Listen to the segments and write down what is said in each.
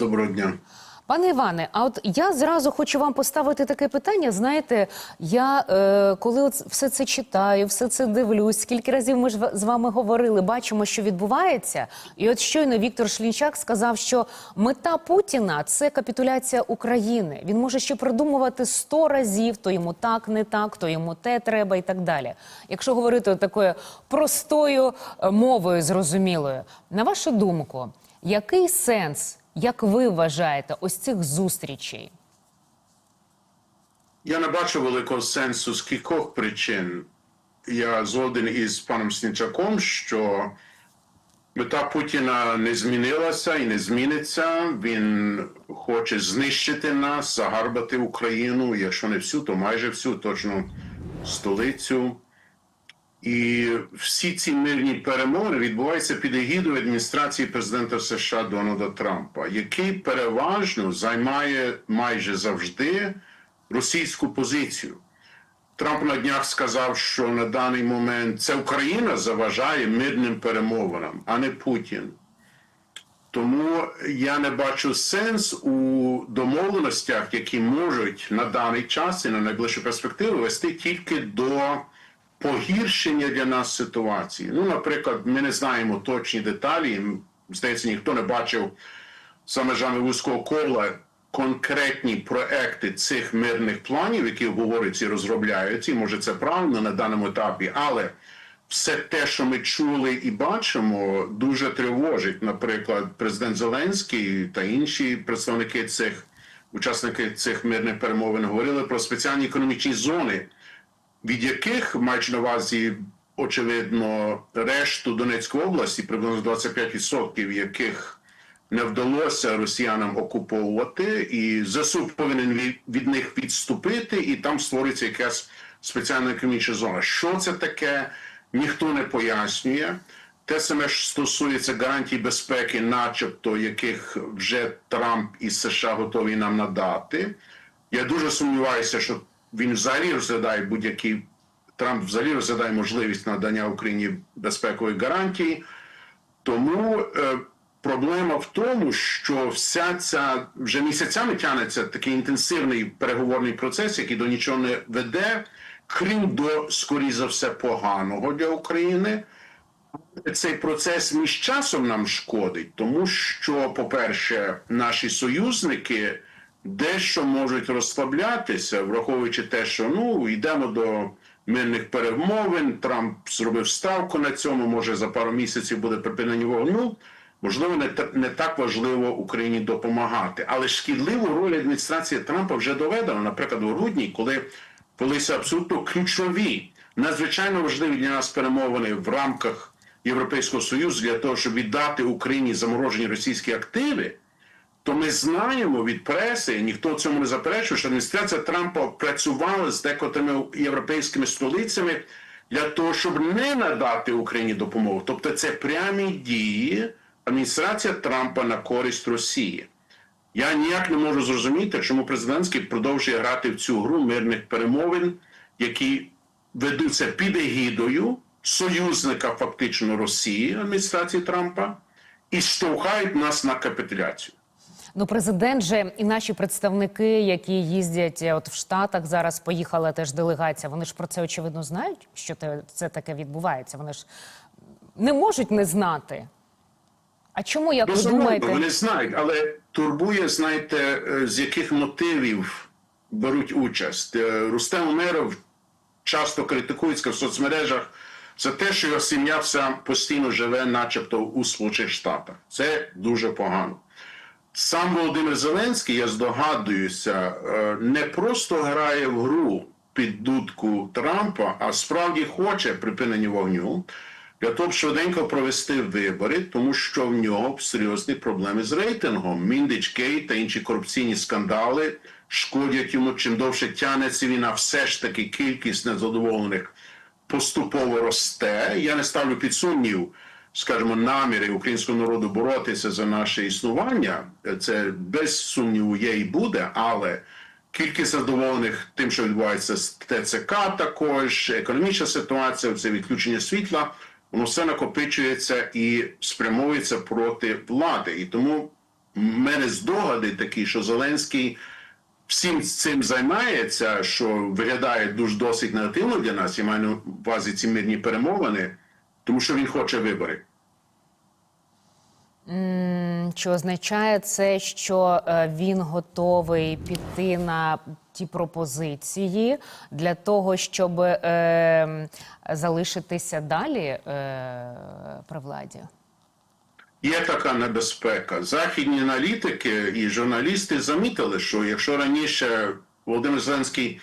доброго дня. Пане Іване, а от я зразу хочу вам поставити таке питання. Знаєте, я е, коли от все це читаю, все це дивлюсь, скільки разів ми ж з вами говорили, бачимо, що відбувається. І от щойно Віктор Шлінчак сказав, що мета Путіна це капітуляція України. Він може ще придумувати сто разів, то йому так, не так, то йому те треба і так далі. Якщо говорити такою простою е, мовою, зрозумілою, на вашу думку, який сенс? Як ви вважаєте ось цих зустрічей? Я не бачу великого сенсу з кількох причин. Я згоден із паном Снічаком, що мета Путіна не змінилася і не зміниться. Він хоче знищити нас, загарбати Україну, якщо не всю, то майже всю, точно столицю. І всі ці мирні перемовини відбуваються під егідою адміністрації президента США Дональда Трампа, який переважно займає майже завжди російську позицію. Трамп на днях сказав, що на даний момент це Україна заважає мирним перемовинам, а не Путін. Тому я не бачу сенс у домовленостях, які можуть на даний час і на найближчу перспективу вести тільки до погіршення для нас ситуації. Ну, наприклад, ми не знаємо точні деталі. Здається, ніхто не бачив за межами вузького кола конкретні проекти цих мирних планів, які обговорюються і розробляються. Може це правильно на даному етапі, але все те, що ми чули і бачимо, дуже тривожить. Наприклад, президент Зеленський та інші представники цих учасники цих мирних перемовин говорили про спеціальні економічні зони, від яких маючи на увазі, очевидно, решту Донецької області, приблизно 25% яких не вдалося росіянам окуповувати, і ЗСУ повинен від, них відступити, і там створюється якась спеціальна економічна зона. Що це таке? Ніхто не пояснює. Те саме ж стосується гарантій безпеки, начебто, яких вже Трамп і США готові нам надати. Я дуже сумніваюся, що він взагалі розглядає будь-які Трамп взагалі розглядає можливість надання Україні безпекових гарантій. Тому е, проблема в тому, що вся ця вже місяцями тягнеться такий інтенсивний переговорний процес, який до нічого не веде, крім до, скоріше за все, поганого для України. Цей процес між часом нам шкодить, тому що, по-перше, наші союзники дещо можуть розслаблятися, враховуючи те, що ну йдемо до мирних перемовин. Трамп зробив ставку на цьому. Може за пару місяців буде припинення вогню. Можливо, не, не так важливо Україні допомагати, але шкідливу роль адміністрації Трампа вже доведено, наприклад, у грудні, коли велися абсолютно ключові, надзвичайно важливі для нас перемовини в рамках Європейського Союзу для того, щоб віддати Україні заморожені російські активи. То ми знаємо від преси, ніхто цьому не заперечує, що адміністрація Трампа працювала з декотрими європейськими столицями для того, щоб не надати Україні допомогу. Тобто це прямі дії адміністрація Трампа на користь Росії. Я ніяк не можу зрозуміти, чому президентський продовжує грати в цю гру мирних перемовин, які ведуться під егідою союзника фактично Росії, адміністрації Трампа, і штовхають нас на капітуляцію. Ну, президент же і наші представники, які їздять е, от в Штатах, зараз поїхала теж делегація. Вони ж про це очевидно знають, що це таке відбувається. Вони ж не можуть не знати. А чому як ви думаєте? вони знають, але турбує, знаєте, е, з яких мотивів беруть участь. Е, Рустем Умеров часто критикується в соцмережах за те, що його сім'я вся постійно живе, начебто, у Сполучених Штатах. Це дуже погано. Сам Володимир Зеленський, я здогадуюся, е, не просто грає в гру під дудку Трампа, а справді хоче припинення вогню для того, щоб швиденько провести вибори, тому що в нього серйозні проблеми з рейтингом. Міндич Кейт та інші корупційні скандали шкодять йому. Чим довше тягнеться війна, все ж таки кількість незадоволених поступово росте. Я не ставлю під сумнів, скажімо, наміри українського народу боротися за наше існування. Це без сумніву є і буде, але кількість задоволених тим, що відбувається з ТЦК, також економічна ситуація, це відключення світла, воно все накопичується і спрямовується проти влади. І тому в мене здогади такі, що Зеленський всім цим займається, що виглядає дуже досить негативно для нас. Я маю на увазі ці мирні перемовини, тому що він хоче вибори. Чи означає це, що е, він готовий піти на ті пропозиції для того, щоб е, залишитися далі е, при владі? Є така небезпека. Західні аналітики і журналісти замітили, що якщо раніше Володимир Зеленський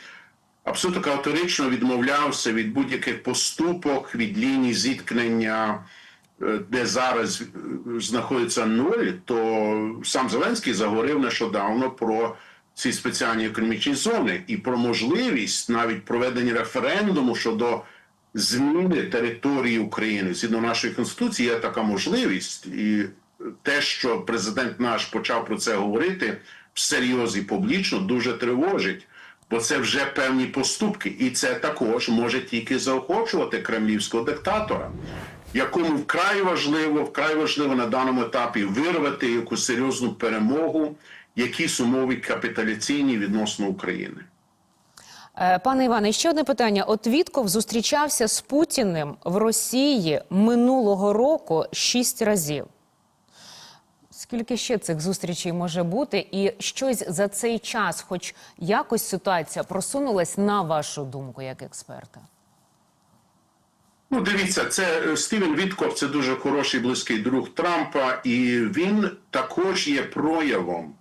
абсолютно категорично відмовлявся від будь-яких поступок, від ліній зіткнення, е, де зараз е, знаходиться нуль, то сам Зеленський заговорив нещодавно про ці спеціальні економічні зони і про можливість навіть проведення референдуму щодо зміни території України. Згідно нашої конституції є така можливість, і те, що президент наш почав про це говорити всерйоз і публічно, дуже тривожить, бо це вже певні поступки, і це також може тільки заохочувати кремлівського диктатора, якому вкрай важливо, вкрай важливо на даному етапі вирвати якусь серйозну перемогу, якісь умови капіталяційні відносно України. Е, Пане Іване, ще одне питання. От Вітков зустрічався з Путіним в Росії минулого року шість разів. Скільки ще цих зустрічей може бути? І щось за цей час, хоч якось ситуація просунулась на вашу думку, як експерта? Ну, дивіться, це е, Стівен Вітков, це дуже хороший близький друг Трампа, і він також є проявом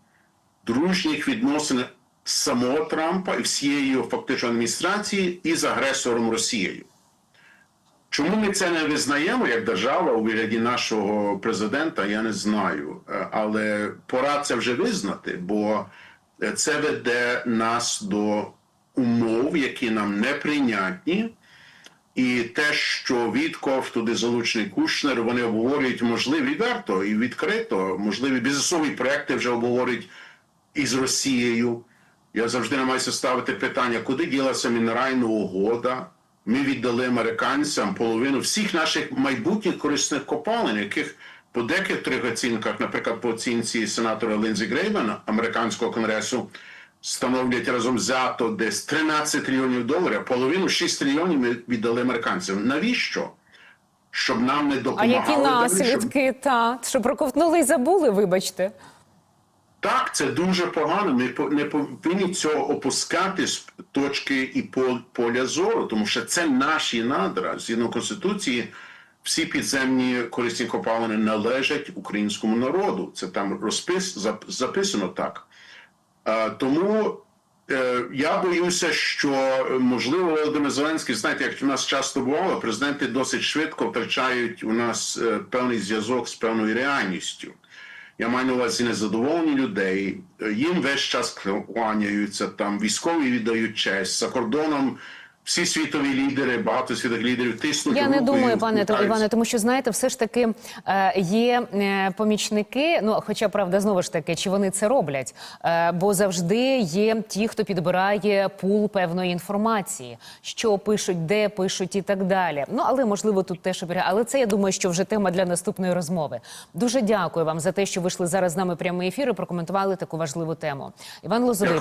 дружніх відносин самого Трампа і всієї фактично адміністрації із агресором Росією. Чому ми це не визнаємо як держава у вигляді нашого президента, я не знаю. Е, Але пора це вже визнати, бо це веде нас до умов, які нам неприйнятні. І те, що Вітков, туди залучений Кушнер, вони обговорюють можливі відверто і відкрито, можливі бізнесові проекти вже обговорюють із Росією. Я завжди намагаюся ставити питання, куди ділася мінеральна угода. Ми віддали американцям половину всіх наших майбутніх корисних копалин, яких по декількох оцінках, наприклад, по оцінці сенатора Лінзі Грейвена американського конгресу, становлять разом взято десь 13 трильйонів доларів. Половину 6 трильйонів ми віддали американцям. Навіщо? Щоб нам не А допомагали. які далі, щоб- наслідки? Та що проковтнули і забули? Вибачте. Так, це дуже погано. Ми не повинні цього опускати з точки і пол- поля зору, тому що це наші надра. Згідно конституції, всі підземні корисні копалини належать українському народу. Це там розпис записано так. Тому е, я боюся, що е, можливо Володимир Зеленський, знаєте, як в нас часто бувало, президенти досить швидко втрачають у нас е, певний зв'язок з певною реальністю. Я маю на увазі незадоволені людей. Їм весь час кланяються, там військові віддають честь за кордоном. Всі світові лідери, багато світових лідерів тиснуть. Я не думаю, пане. Іване, тому що знаєте, все ж таки е, є е, помічники. Ну, хоча правда, знову ж таки, чи вони це роблять? Е, бо завжди є ті, хто підбирає пул певної інформації, що пишуть, де пишуть і так далі. Ну але можливо тут теж Але це я думаю, що вже тема для наступної розмови. Дуже дякую вам за те, що вийшли зараз з нами прямий ефір і прокоментували таку важливу тему. Іван Лозовий.